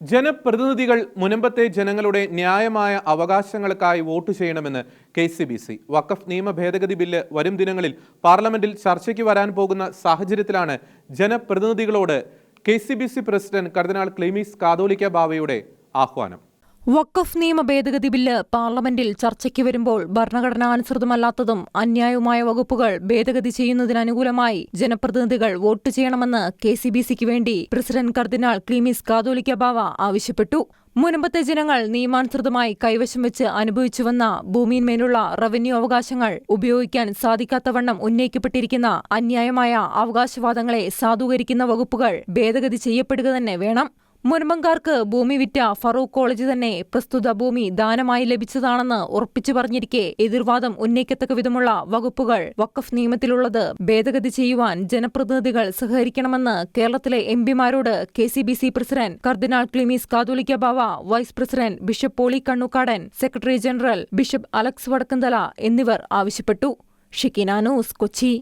ജനപ്രതിനിധികൾ മുനമ്പത്തെ ജനങ്ങളുടെ ന്യായമായ അവകാശങ്ങൾക്കായി വോട്ട് ചെയ്യണമെന്ന് കെ സി ബി സി. വഖഫ് നിയമ ഭേദഗതി ബില്ല് വരും ദിനങ്ങളിൽ പാർലമെന്റിൽ ചർച്ചയ്ക്ക് വരാൻ പോകുന്ന സാഹചര്യത്തിലാണ് ജനപ്രതിനിധികളോട് K C B C president കർദിനാൾ ക്ലീമീസ് കാതോലിക്ക ബാവയുടെ ആഹ്വാനം. വഖഫ് നിയമ ഭേദഗതി ബില്ല് പാർലമെന്റിൽ ചർച്ചയ്ക്ക് വരുമ്പോൾ ഭരണഘടനാനുസൃതമല്ലാത്തതും അന്യായവുമായ വകുപ്പുകൾ ഭേദഗതി ചെയ്യുന്നതിനനുകൂലമായി ജനപ്രതിനിധികൾ വോട്ട് ചെയ്യണമെന്ന് കെ സി ബി സിക്ക് വേണ്ടി പ്രസിഡന്റ് കർദിനാൾ ക്ലീമിസ് കാതോലിക്ക ബാവ ആവശ്യപ്പെട്ടു. മുൻപത്തെ ജനങ്ങൾ നിയമാനുസൃതമായി കൈവശം വെച്ച് അനുഭവിച്ചുവന്ന ഭൂമിയിന്മേലുള്ള റവന്യൂ അവകാശങ്ങൾ ഉപയോഗിക്കാൻ സാധിക്കാത്തവണ്ണം ഉന്നയിക്കപ്പെട്ടിരിക്കുന്ന അന്യായമായ അവകാശവാദങ്ങളെ സാധൂകരിക്കുന്ന വകുപ്പുകൾ ഭേദഗതി ചെയ്യപ്പെടുക തന്നെ വേണം. മുൻപങ്കാർക്ക് ഭൂമി വിറ്റ ഫറൂഖ് കോളേജ് തന്നെ പ്രസ്തുത ഭൂമി ദാനമായി ലഭിച്ചതാണെന്ന് ഉറപ്പിച്ചു പറഞ്ഞിരിക്കെ എതിർവാദം ഉന്നയിക്കത്തക്ക വിധമുള്ള വകുപ്പുകൾ. വഖഫ് നിയമത്തിലുള്ളത് ഭേദഗതി ചെയ്യുവാൻ ജനപ്രതിനിധികൾ സഹകരിക്കണമെന്ന് കേരളത്തിലെ M പിമാരോട് K C B C president cardinal Cleemis Catholicos Bava vice president bishop Pauly Kannookadan secretary general bishop Alex Vadakkumthala എന്നിവർ ആവശ്യപ്പെട്ടു. ഷിക്കിന ന്യൂസ് കൊച്ചി.